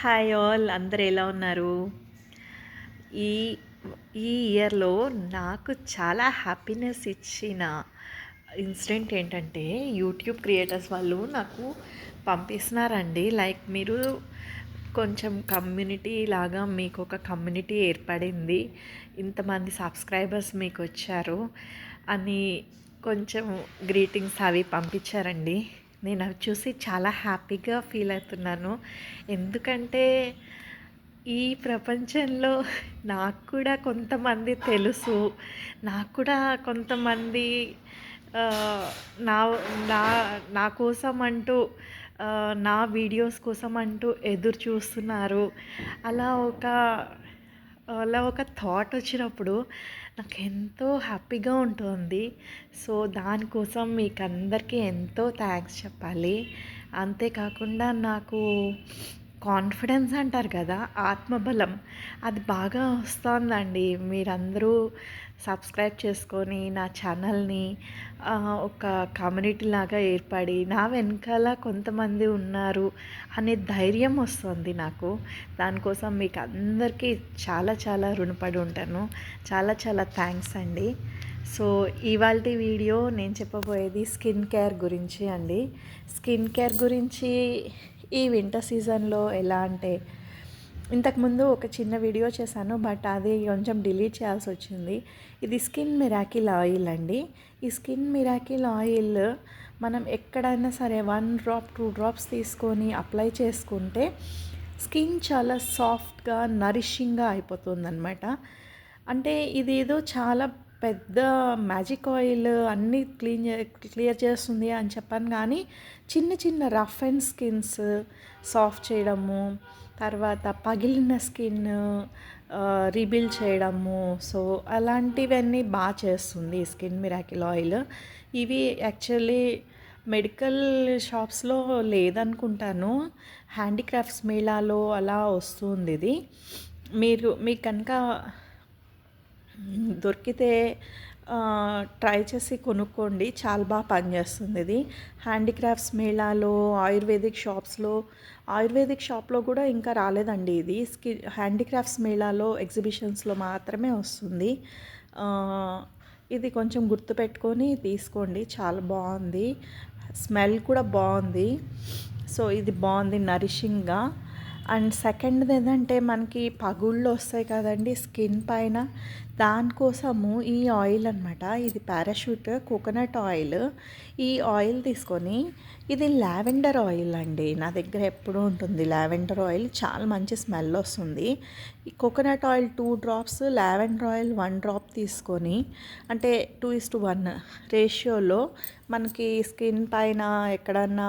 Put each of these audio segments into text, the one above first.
Hi all అందరు ఎలా ఉన్నారు? ఈ ఈ ఇయర్లో నాకు చాలా హ్యాపీనెస్ ఇచ్చిన ఇన్సిడెంట్ ఏంటంటే యూట్యూబ్ క్రియేటర్స్ వాళ్ళు నాకు పంపిస్తున్నారండి. లైక్ మీరు కొంచెం కమ్యూనిటీ లాగా మీకు ఒక కమ్యూనిటీ ఏర్పడింది. ఇంతమంది సబ్స్క్రైబర్స్ మీకు వచ్చారు అని కొంచెం గ్రీటింగ్స్ అవి పంపించారండి. నేను అవి చూసి చాలా హ్యాపీగా ఫీల్ అవుతున్నాను. ఎందుకంటే ఈ ప్రపంచంలో నాకు కూడా కొంతమంది తెలుసు. నాకు కూడా కొంతమంది నా నా నా కోసం అంటూ నా వీడియోస్ కోసం అంటూ ఎదురు చూస్తున్నారు. అలా ఒక అలా ఒక థాట్ వచ్చినప్పుడు నాకు ఎంతో హ్యాపీగా ఉంటుంది. సో దానికోసం మీకు అందరికీ ఎంతో థ్యాంక్స్ చెప్పాలి. అంతేకాకుండా నాకు కాన్ఫిడెన్స్ అంటారు కదా ఆత్మబలం. అది బాగా వస్తుందండి. మీరందరూ సబ్స్క్రైబ్ చేసుకొని నా ఛానల్ని ఒక కమ్యూనిటీ లాగా ఏర్పడి నా వెనకాల కొంతమంది ఉన్నారు అనే ధైర్యం వస్తుంది నాకు. దానికోసం మీకు అందరికీ చాలా చాలా రుణపడి ఉంటాను. చాలా చాలా థ్యాంక్స్ అండి. సో ఇవాళ వీడియో నేను చెప్పబోయేది స్కిన్ కేర్ గురించి అండి. స్కిన్ కేర్ గురించి ఈ వింటర్ సీజన్లో ఎలా అంటే ఇంతకుముందు ఒక చిన్న వీడియో చేశాను బట్ అది కొంచెం డిలీట్ చేయాల్సి వచ్చింది. ఇది స్కిన్ మిరాకిల్ ఆయిల్ అండి. ఈ స్కిన్ మిరాకిల్ ఆయిల్ మనం ఎక్కడైనా సరే వన్ డ్రాప్ టూ డ్రాప్స్ తీసుకొని అప్లై చేసుకుంటే స్కిన్ చాలా సాఫ్ట్గా నరిషింగ్గా అయిపోతుంది అంటే ఇది ఏదో చాలా పెద్ద మ్యాజిక్ ఆయిల్ అన్నీ క్లీన్ క్లియర్ చేస్తుంది అని చెప్పాను కానీ చిన్న చిన్న రఫ్ అండ్ స్కిన్స్ సాఫ్ట్ చేయడము తర్వాత పగిలిన స్కిన్ రీబిల్డ్ చేయడము సో అలాంటివన్నీ బాగా చేస్తుంది స్కిన్ మిరాకిల్ ఆయిల్. ఇవి యాక్చువల్లీ మెడికల్ షాప్స్లో లేదనుకుంటాను హ్యాండీక్రాఫ్ట్స్ మేళాలో అలా వస్తుంది ఇది. మీరు మీకు కనుక దొరికితే ట్రై చేసి కొనుక్కోండి. చాలా బాగా పనిచేస్తుంది ఇది. హ్యాండీక్రాఫ్ట్స్ మేళాలో ఆయుర్వేదిక్ షాప్స్లో ఆయుర్వేదిక్ షాప్లో కూడా ఇంకా రాలేదండి ఇది. స్కి హ్యాండీక్రాఫ్ట్స్ మేళాలో ఎగ్జిబిషన్స్లో మాత్రమే వస్తుంది. ఇది కొంచెం గుర్తుపెట్టుకొని తీసుకోండి. చాలా బాగుంది. స్మెల్ కూడా బాగుంది. సో ఇది బాగుంది నరిషింగ్గా. అండ్ సెకండ్ది ఏంటంటే మనకి పగుళ్ళు వస్తాయి కదండి స్కిన్ పైన. దానికోసము ఈ ఆయిల్ అనమాట ఇది పారాషూట్ కోకోనట్ ఆయిల్. ఈ ఆయిల్ తీసుకొని ఇది లావెండర్ ఆయిల్ అండి. నా దగ్గర ఎప్పుడూ ఉంటుంది లావెండర్ ఆయిల్. చాలా మంచి స్మెల్ వస్తుంది. ఈ coconut oil two drops lavender oil one drop తీసుకొని అంటే టూ ఇస్ టు వన్ రేషియోలో మనకి స్కిన్ పైన ఎక్కడన్నా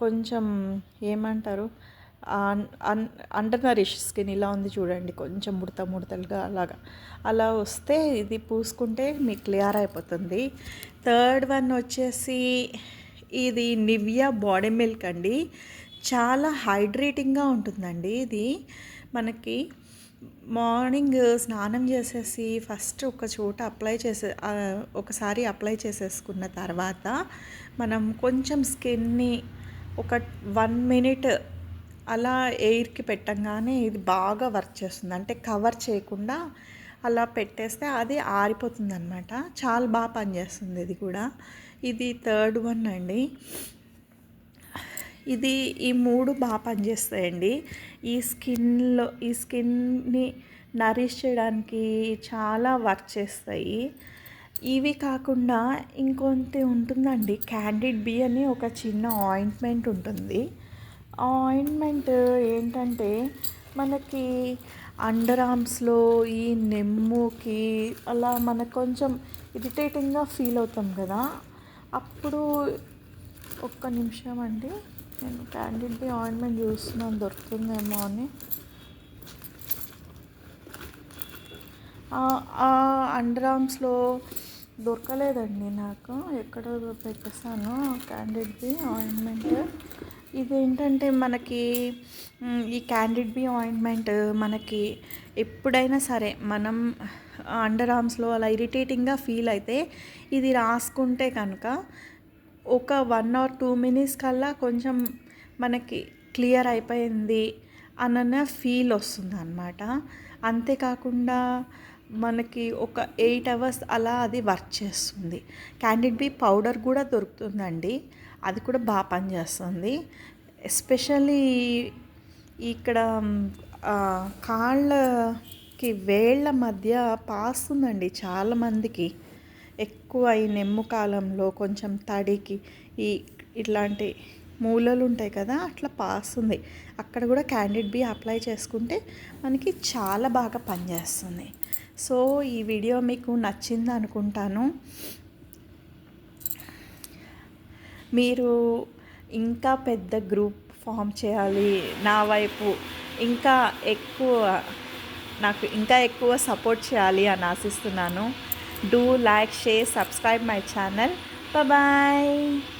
కొంచెం ఏమంటారు? అండర్ నరిష్ స్కిన్ ఇలా ఉంది చూడండి కొంచెం ముడత ముడతలుగా అలాగా. అలా వస్తే ఇది పూసుకుంటే మీకు క్లియర్ అయిపోతుంది. థర్డ్ వన్ వచ్చేసి ఇది నివియా బాడీ మిల్క్ అండి. చాలా హైడ్రేటింగ్గా ఉంటుందండి ఇది. మనకి మార్నింగ్ స్నానం చేసేసి ఫస్ట్ ఒక చోట అప్లై చేసే ఒకసారి అప్లై చేసేసుకున్న తర్వాత మనం కొంచెం స్కిన్ని ఒక వన్ మినిట్ అలా ఎయిర్కి పెట్టంగానే ఇది బాగా వర్క్ చేస్తుంది. అంటే కవర్ చేయకుండా అలా పెట్టేస్తే అది ఆరిపోతుంది అనమాట చాలా బాగా పనిచేస్తుంది ఇది కూడా. ఇది థర్డ్ వన్ అండి. ఇది ఈ మూడు బాగా పనిచేస్తాయండి ఈ స్కిన్లో ఈ స్కిన్ని నరిష్ చేయడానికి చాలా వర్క్ చేస్తాయి. ఇవి కాకుండా ఇంకొంత ఉంటుందండి. క్యాండిడ్ బీ అని ఒక చిన్న ఆయింట్మెంట్ ఉంటుంది. ఆయింట్మెంట్ ఏంటంటే మనకి అండర్ ఆర్మ్స్లో ఈ నెమ్ముకి అలా మనకు కొంచెం ఇరిటేటింగ్గా ఫీల్ అవుతాం కదా. అప్పుడు ఒక్క నిమిషం అండి. నేను క్యాండిడ్ బి ఆయింట్మెంట్ చూస్తున్నాను. దొరుకుతుందేమో అని. అండర్ ఆర్మ్స్లో దొరకలేదండి నాకు. ఎక్కడ పెట్టేసాను క్యాండిడ్ బి ఆయింట్మెంట్. ఇదేంటంటే మనకి ఈ క్యాండిడ్ బి ఆయింట్మెంట్ మనకి ఎప్పుడైనా సరే మనం అండర్ ఆర్మ్స్లో అలా ఇరిటేటింగ్గా ఫీల్ అయితే ఇది రాసుకుంటే కనుక ఒక వన్ ఆర్ టూ మినిట్స్ కల్లా కొంచెం మనకి క్లియర్ అయిపోయింది అన్న ఫీల్ వస్తుంది అనమాట అంతేకాకుండా మనకి ఒక ఎయిట్ అవర్స్ అలా అది వర్క్ చేస్తుంది. క్యాండిడ్ బీ పౌడర్ కూడా దొరుకుతుందండి. అది కూడా బాగా పనిచేస్తుంది. ఎస్పెషల్లీ ఇక్కడ కాళ్ళకి వేళ్ళ మధ్య పాస్తుందండి చాలామందికి. ఎక్కువ ఈ నెమ్ము కాలంలో కొంచెం తడికి ఈ ఇట్లాంటి మూలలు ఉంటాయి కదా అట్లా పాస్తుంది. అక్కడ కూడా క్యాండిడ్ బీ అప్లై చేసుకుంటే మనకి చాలా బాగా పనిచేస్తుంది. సో ఈ వీడియో మీకు నచ్చింది అనుకుంటాను మీరు ఇంకా పెద్ద గ్రూప్ ఫామ్ చేయాలి నా వైపు ఇంకా ఎక్కువ నాకు ఇంకా ఎక్కువ సపోర్ట్ చేయాలి అని ఆశిస్తున్నాను. Do like share subscribe my channel. Bye.